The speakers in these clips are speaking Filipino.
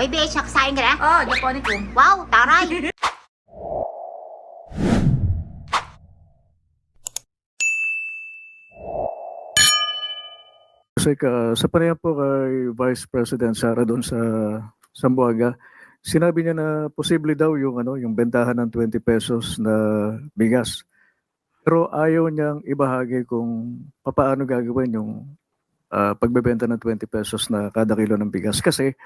Hoy, Besh, nakasain ka na? Oh, Japonic ko. Wow, taray! Kasi ka, sa panayam po kay Vice President Sara doon sa Sambuaga, sinabi niya na posible daw yung ano, yung bentahan ng 20 pesos na bigas. Pero ayaw niyang ibahagi kung papaano gagawin yung ah, pagbebenta ng 20 pesos na kada kilo ng bigas kasi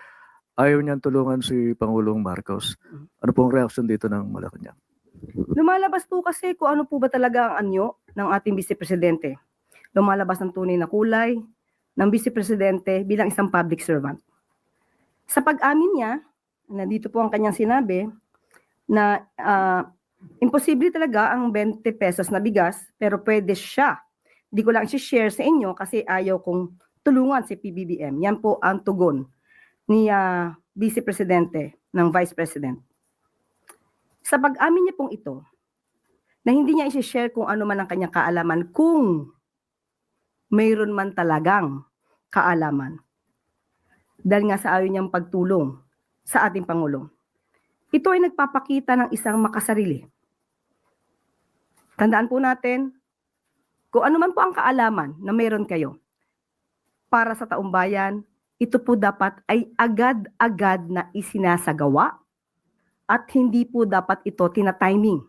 ayaw niyang tulungan si Pangulong Marcos. Ano pong reaction dito ng Malacanang? Lumalabas po kasi kung ano po ba talaga ang anyo ng ating Vice Presidente. Lumalabas ang tunay na kulay ng Vice Presidente bilang isang public servant. Sa pag-amin niya, nandito po ang kanyang sinabi, na ah, imposible talaga ang 20 pesos na bigas, pero pwede siya. Di ko lang share sa inyo kasi ayaw kong tulungan si PBBM. Yan po ang tugon ni ah, Vice Presidente ng Vice President. Sa pag-amin niya pong ito, na hindi niya isi-share kung ano man ang kanyang kaalaman, kung mayroon man talagang kaalaman. Dahil nga sa ayaw niyang pagtulong sa ating Pangulo. Ito ay nagpapakita ng isang makasarili. Tandaan po natin, kung ano man po ang kaalaman na mayroon kayo para sa taong bayan, ito po dapat ay agad-agad na isinasagawa at hindi po dapat ito tina-timing.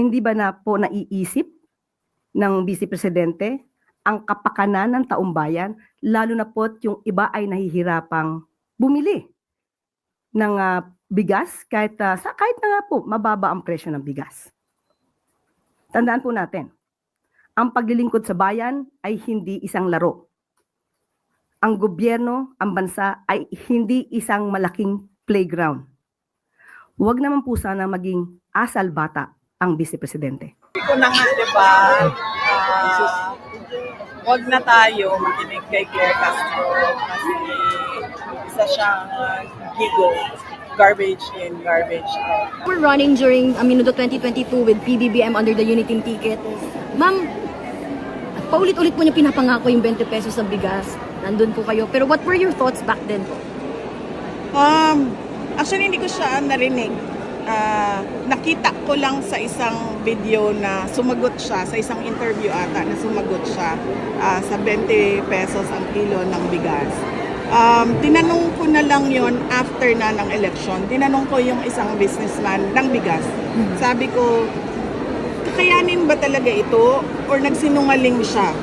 Hindi ba na po naiisip ng Vice Presidente ang kapakanan ng taong bayan, lalo na po yung iba ay nahihirapang bumili ng ah, bigas kahit ah, sa kahit na nga po mababa ang presyo ng bigas. Tandaan po natin, ang paglilingkod sa bayan ay hindi isang laro. Ang gobyerno, ang bansa ay hindi isang malaking playground. Huwag naman po sana maging asal bata ang Vice Presidente. ko na nga, di ba? Ah, wag na tayo makinig kay Claire Castro kasi isa siyang gigo. Garbage in, garbage out. We're running during uh, Minuto 2022 with PBBM under the Uniting ticket. Ma'am, paulit-ulit mo niyo pinapangako yung 20 pesos sa bigas. Nandun po kayo. Pero what were your thoughts back then po? Um, actually, hindi ko siya narinig. Ah, nakita ko lang sa isang video na sumagot siya, sa isang interview ata na sumagot siya ah, sa 20 pesos ang kilo ng bigas. Um, tinanong ko na lang yon after na ng election. Tinanong ko yung isang businessman ng bigas. Sabi ko, kakayanin ba talaga ito or nagsinungaling siya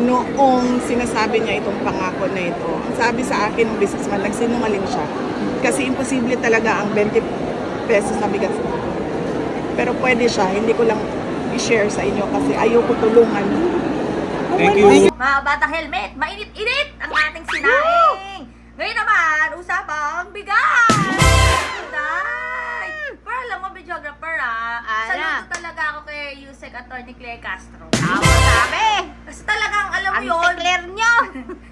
noong sinasabi niya itong pangako na ito. Ang sabi sa akin ng businessman, nagsinungaling siya. Kasi imposible talaga ang 20 pesos na bigas. Pero pwede siya, hindi ko lang i-share sa inyo kasi ayoko tulungan. Thank you. Mga batang helmet, mainit-init ang ating sinaing. Ngayon naman, usapang bigas! Day! Pero alam mo, videographer ah, saludo talaga ako kay Yusek Attorney Claire Castro. Tama sabi! Kasi talagang, alam mo Ang yun, declare nyo!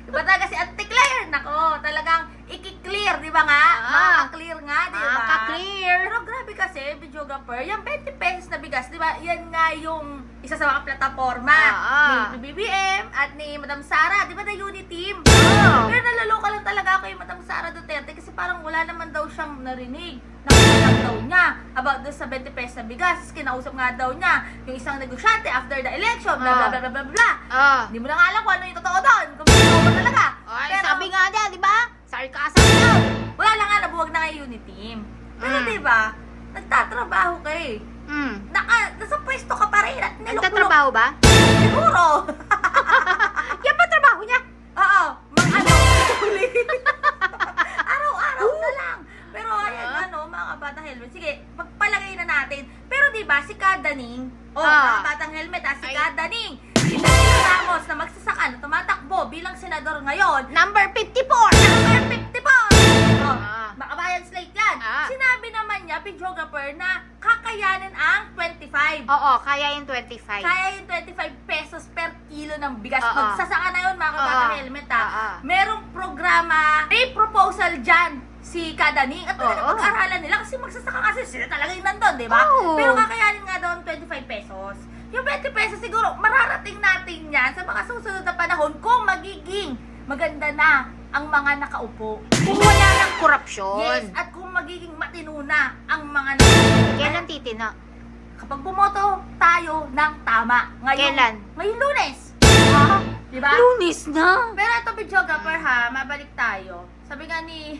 Diba talaga si Ate Claire? Nako, talagang iki-clear, di ba nga? Ah. Makaka-clear nga, di ba? Makaka-clear. Pero grabe kasi, videographer, yung 20 pesos na bigas, di ba? Yan nga yung isa sa mga plataforma Ah. ni BBM at ni Madam Sara, di ba na unity team? Oh. Pero nalaloka lang talaga ako yung Madam Sara Duterte kasi parang wala naman daw siyang narinig. Nakikinig daw niya about doon sa 20 pesos na bigas. Tapos Kinausap nga daw niya yung isang negosyante after the election, bla bla Ah. bla bla bla bla. Ah. Hindi mo na nga alam kung ano yung totoo doon. Kung totoo ba talaga. Ay, Pero sabi nga niya, di ba? Sarcasm daw. wala lang nga, nabuwag na nga yung unity team. Pero Mm. di ba, nagtatrabaho ka eh. Hmm. Naka, nasa pwesto ka pa rin at niluklok. Nagtatrabaho ba? Siguro. videographer, na kakayanin ang 25. Oo, kaya yung 25. Kaya yung 25 pesos per kilo ng bigas. Oo. Magsasaka na yun, mga kabata Oo. helmet ha. Oo. Merong programa, may proposal dyan si Kadaning at talaga Oo. pag-aralan nila kasi magsasaka kasi sila talaga yung nandun, di ba? Oo. Pero kakayanin nga daw ang 25 pesos. Yung 20 pesos siguro, mararating natin yan sa mga susunod na panahon kung magiging maganda na ang mga nakaupo. Kung wala ng korupsyon. Yes, at kung magiging matino na ang mga nakaupo. Kailan titina? Kapag bumoto tayo ng tama. Ngayon, Kailan? Ngayong lunes. Di ba? Lunis na. Pero ito, videographer ha, mabalik tayo. Sabi nga ni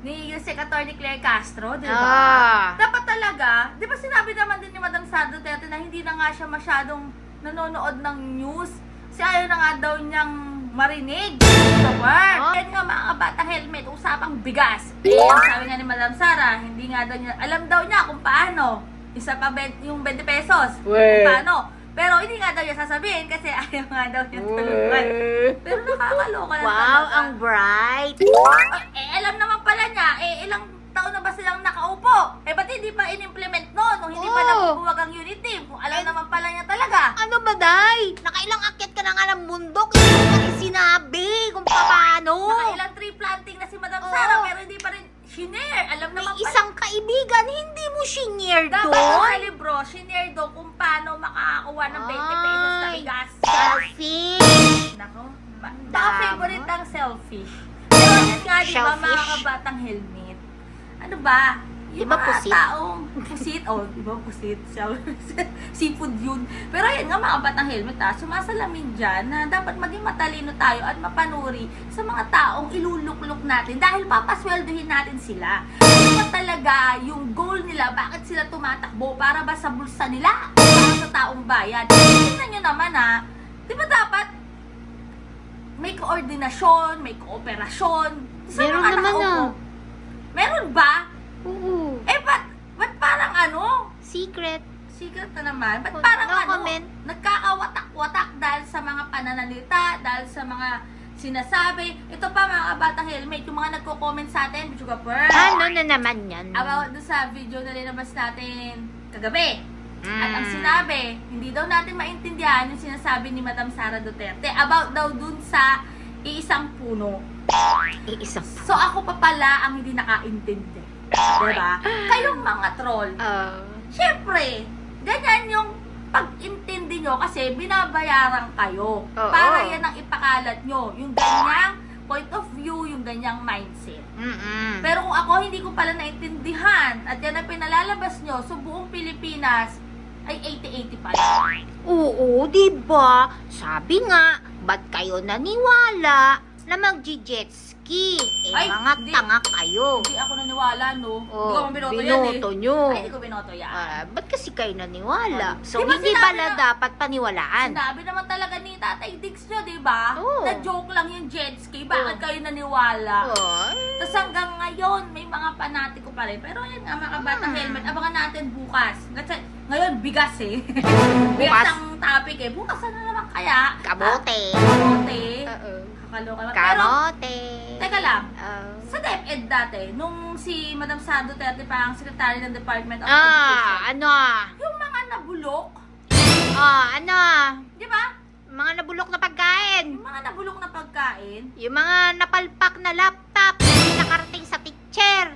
ni Yusek Attorney Claire Castro, di ba? Ah. Dapat talaga, di ba sinabi naman din ni Madam Sara Duterte na hindi na nga siya masyadong nanonood ng news. Kasi ayaw na nga daw niyang marinig sa work. Oh. Kaya nga mga kabata helmet, usapang bigas. Eh, sabi nga ni Madam Sara, hindi nga daw niya, alam daw niya kung paano. Isa pa ben- yung 20 pesos. Kung paano. Pero hindi nga daw niya sasabihin kasi ayaw nga daw niya tulungan. Pero nakakaloka lang Wow, talaga. ang bright. Ah, nakaupo? Eh, ba't hindi pa in-implement no? Nung hindi pa Oo. nabubuwag ang unit team? Kung alam naman pala niya talaga. Ano ba, Day? Nakailang akyat ka na nga ng bundok. Hindi mo pa rin sinabi kung paano. Nakailang tree planting na si Madam Oo. Sara, pero hindi pa rin shinare. Alam May naman pala. isang kaibigan, hindi mo shinare Dapat sa doon. libro, shinare do kung paano makakakuha ng 20 pesos na Ay. bigas. Selfish. Nako. ma- Ang dami. favorite ang selfish. Pero yun nga, di ba, mga Shellfish. kabatang helmet? Ano ba? Di ba pusit? taong pusit, oh, di ba pusit? Seafood yun. Pero yun nga, mga batang helmet ha, sumasalamin dyan na dapat maging matalino tayo at mapanuri sa mga taong iluluklok natin dahil papasweldohin natin sila. Ano ba talaga yung goal nila? Bakit sila tumatakbo? Para ba sa bulsa nila? Para sa taong bayan? Tingnan nyo naman ha, di ba dapat may koordinasyon, may kooperasyon sa Meron mga naman nakaupo? ah. Meron ba? Oo. Eh, ba't, ba't parang ano? Secret. Secret na naman. Ba't parang no ano? comment. Nagkakawatak-watak dahil sa mga pananalita, dahil sa mga sinasabi. Ito pa mga kabatang helmet, yung mga nagko-comment sa atin, Bichuga Per. Ano na naman yan? About doon sa video na linabas natin kagabi. At ang Mm. sinabi, hindi daw natin maintindihan yung sinasabi ni Madam Sara Duterte about daw dun sa iisang puno. Iisang. So ako pa pala ang hindi nakaintindi. Diba? Kayong mga troll, Uh, Siyempre, ganyan yung pag-intindi nyo kasi binabayaran kayo. Oo. Para yan ang ipakalat nyo. Yung ganyang point of view, yung ganyang mindset. mm Pero kung ako hindi ko pala naintindihan at yan ang pinalalabas nyo, so buong Pilipinas ay 80-80 pala. Oo, di ba? Sabi nga, ba't kayo naniwala na magji-jet ski? Eh, Ay, mga di- tanga kayo. Hindi ako naniwala, no? Hindi ko Oh, man binoto yan eh. binoto nyo. Ay, hindi ko binoto yan. Ah, ba't kasi kayo naniwala? Oh. So, Di ba hindi pala na- dapat paniwalaan? Sinabi naman talaga ni Tatay Diggs nyo, di ba? Oo. Na joke lang yung jet ski. Bakit Oo. kayo naniwala? Oh, Tapos hanggang ngayon, may mga panatiko pa rin. Pero yan nga, mga kabatang Hmm. helmet, abangan natin bukas. Kasi ngayon, bigas eh. bigas Bukas. ang topic eh. Bukas ano naman kaya? kamote. Ah, kamote. Oo. Kakaloka lang. Pero, Kamote. teka lang. Ah. Sa DepEd dati, nung si Madam Sara Duterte pa ang secretary ng Department of Ah, Education, ano? yung mga nabulok, Ah, ano? di ba? Mga nabulok na pagkain. Yung mga nabulok na pagkain, Yung mga napalpak na laptop, hindi nakarating sa teacher.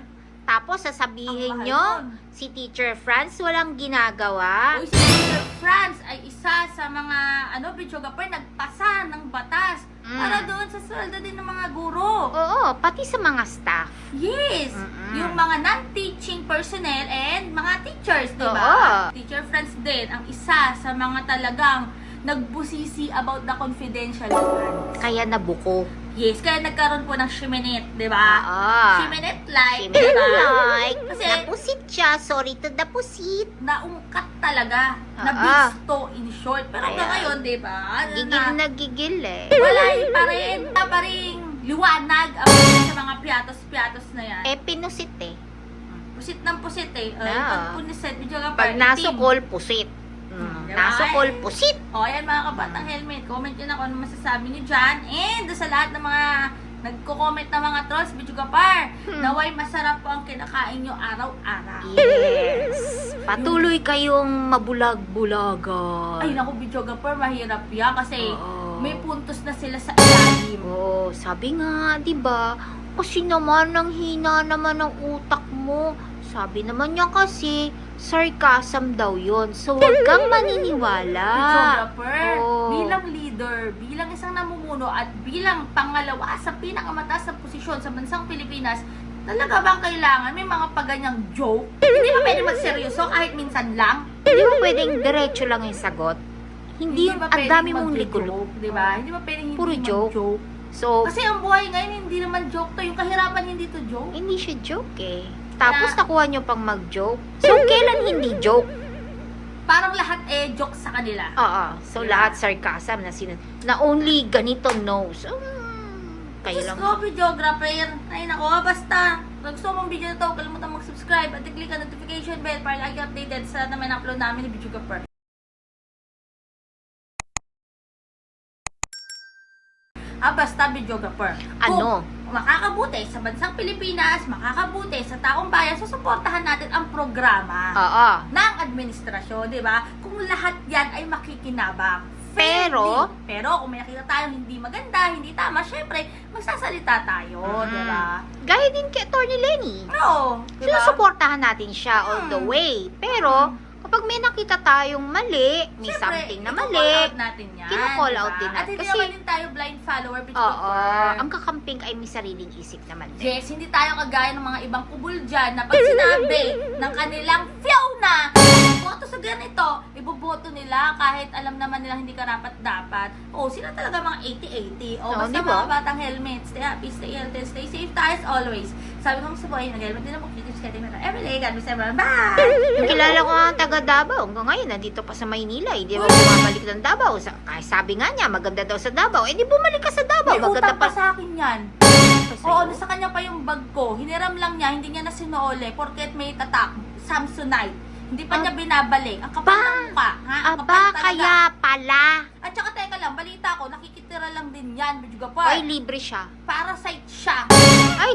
Tapos ang sasabihin mahal nyo, nun. si Teacher Franz walang ginagawa. O si Mr. France ay isa sa mga ano, videographer nagpasa ng batas Mm. para doon sa sweldo din ng mga guro. Oo, pati sa mga staff. Yes! Mm-mm. Yung mga non-teaching personnel and mga teachers, di ba? Teacher friends din ang isa sa mga talagang nagbusisi about the confidential funds. Kaya nabuko. Yes, kaya nagkaroon po ng shiminit, di ba? Ah. Shiminit like, di ba? like, Kasi- napusit siya. Sorry to the pusit. Naungkat talaga. Ah, Na bisto in short. Pero hanggang Ayan. ngayon, di ba? Ano Gigil na- gigil eh. wala yun pa rin. Wala pa rin liwanag about sa mga piatos-piatos na yan. Eh, pinusit eh. Pusit ng pusit eh. Uh, Ah. Pag puniset, medyo ka Pag nasukol, pusit. Mm, Diba? nasukol, pusit. O, ayan mga kabatang helmet. Comment yun ako ano masasabi niyo dyan. And sa lahat ng mga nagko-comment na mga trolls, video kapar, Hmm. naway masarap po ang kinakain nyo araw-araw. Yes. Patuloy kayong mabulag-bulagan. Ay, naku, video kapar, mahirap yan kasi Oo. may puntos na sila sa ilalim. Oo, sabi nga, 'di ba? Kasi naman ang hina naman ng utak mo. Sabi naman niya kasi sarcasm daw yon. So, wag kang maniniwala. Videographer, Oo. bilang leader, bilang isang namumuno at bilang pangalawa sa pinakamataas na posisyon sa bansang Pilipinas, talaga bang kailangan may mga paganyang joke? Hindi ba pwede magseryoso kahit minsan lang? Hindi mo pwedeng diretso lang yung sagot. Hindi, ba ang dami mong likulok. Di ba? Hindi ba pwedeng hindi Puro joke. mag-joke? So, Kasi ang buhay ngayon hindi naman joke to. Yung kahirapan hindi to joke. hindi siya joke eh. Tapos Na- nakuha nyo pang mag-joke. So, kailan hindi joke? Parang lahat eh joke sa kanila. Oo. So, Diba? lahat sarcasm na sin na only ganito knows. Um, kayo Just lang. go videographer. Ay nako, basta. Kung gusto mong video na to, huwag kalimutan mag-subscribe at i-click ang notification bell para lagi updated sa naman upload namin ni Videographer. Ah, basta videographer. Ano? Makakabuti sa bansang Pilipinas, makakabuti sa taong bayan, susuportahan natin ang programa Oo. ng administrasyon, di ba? Kung lahat yan ay makikinabang. Pero- Friendly. pero kung may nakita tayong hindi maganda, hindi tama, syempre, magsasalita tayo, Mm. di ba? Gaya din kay Attorney Lenny. Oo, di ba? Sinusuportahan natin siya all the Hmm. way. Pero, kapag may nakita tayong mali, may Syempre, something na mali, out natin yan, kino-call out din At natin. hindi Kasi- naman din tayo blind follower, oo, ang kakamping ay may sariling isip naman din. Yes, hindi tayo kagaya ng mga ibang kubul dyan na pag sinabi ng kanilang Fiona, boto sa ganito, iboboto nila kahit alam naman nila hindi karapat dapat. O, sila talaga mga 80-80. O, Oo, basta di ba? mga batang helmet, stay happy, stay healthy, stay safe tayo as always. Sabi ko sa buhay, nag-helmet din ako, kitis, kaya tingnan everyday, God bless everyone, bye! Yung kilala ko nga ang taga Davao, hanggang ngayon, nandito pa sa Maynila, hindi ba bumabalik ng Davao? Sa, kahit sabi nga niya, maganda daw sa Davao. Eh, di bumalik ka sa Davao, May maganda utang pa sa akin yan. pa Oo, sa'yo. nasa kanya pa yung bag ko. Hiniram lang niya, hindi niya na sinuole porket may tatak, Samsonite. Hindi pa Ah. niya binabalik. Ang kapal ng mukha, ha? Ang Aba, kapal talaga. kaya pala. At saka teka lang, balita ko, nakikitira lang din yan, Bidyo Ay, Gapar. libre siya. Parasite siya. Ay,